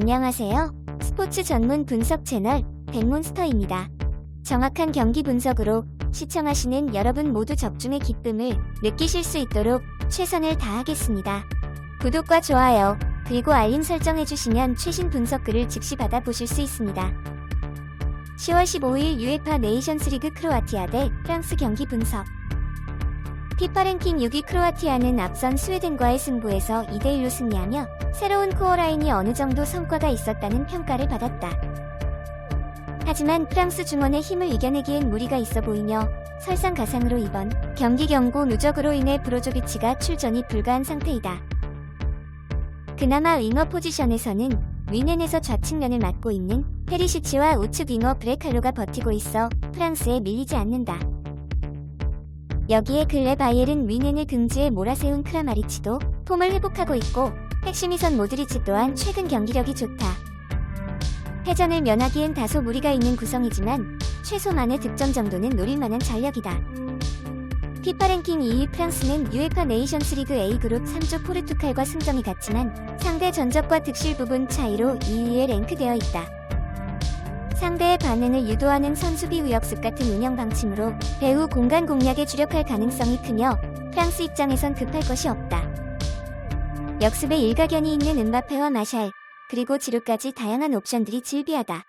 안녕하세요. 스포츠 전문 분석 채널 백몬스터입니다. 정확한 경기 분석으로 시청하시는 여러분 모두 적중의 기쁨을 느끼실 수 있도록 최선을 다하겠습니다. 구독과 좋아요, 그리고 알림 설정 해주시면 최신 분석글을 즉시 받아보실 수 있습니다. 10월 15일 UEFA 네이션스 리그 크로아티아 대 프랑스 경기 분석. 피파 랭킹 6위 크로아티아는 앞선 스웨덴과의 승부에서 2대1로 승리하며 새로운 코어 라인이 어느 정도 성과가 있었다는 평가를 받았다. 하지만 프랑스 중원의 힘을 이겨내기엔 무리가 있어 보이며 설상가상으로 이번 경기 경고 누적으로 인해 브로조비치가 출전이 불가한 상태이다. 그나마 윙어 포지션에서는 위넨에서 좌측면을 맡고 있는 페리시치와 우측 윙어 브레칼로가 버티고 있어 프랑스에 밀리지 않는다. 여기에 근래 바이엘은 위넨을 등지에 몰아세운 크라마리치도 폼을 회복하고 있고 핵심이선 모드리치 또한 최근 경기력이 좋다. 패전을 면하기엔 다소 무리가 있는 구성이지만 최소만의 득점 정도는 노릴 만한 전력이다. 피파 랭킹 2위 프랑스는 UEFA 네이션스 리그 A그룹 3조 포르투갈과 승점이 같지만 상대 전적과 득실 부분 차이로 2위에 랭크되어 있다. 상대의 반응을 유도하는 선수비 우역습 같은 운영 방침으로 배후 공간 공략에 주력할 가능성이 크며 프랑스 입장에선 급할 것이 없다. 역습에 일가견이 있는 은바페와 마샬, 그리고 지루까지 다양한 옵션들이 질비하다.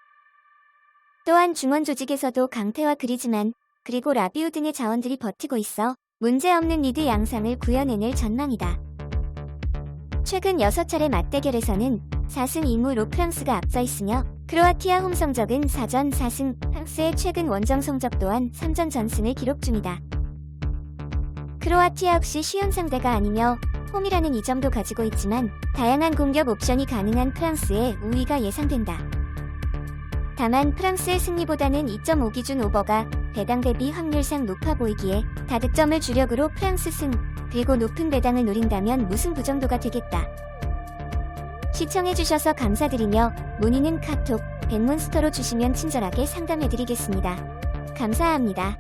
또한 중원 조직에서도 강태와 그리즈만, 그리고 라비우 등의 자원들이 버티고 있어 문제없는 리드 양상을 구현해낼 전망이다. 최근 6차례 맞대결에서는 4승 2무로 프랑스가 앞서 있으며 크로아티아 홈 성적은 4전 4승, 프랑스의 최근 원정 성적 또한 3전 전승을 기록 중이다. 크로아티아 역시 쉬운 상대가 아니며 홈이라는 이점도 가지고 있지만 다양한 공격 옵션이 가능한 프랑스의 우위가 예상된다. 다만 프랑스의 승리보다는 2.5 기준 오버가 배당 대비 확률상 높아 보이기에 다득점을 주력으로 프랑스 승, 그리고 높은 배당을 노린다면 무승 부정도가 되겠다. 시청해주셔서 감사드리며 문의는 카톡, 백몬스터로 주시면 친절하게 상담해드리겠습니다. 감사합니다.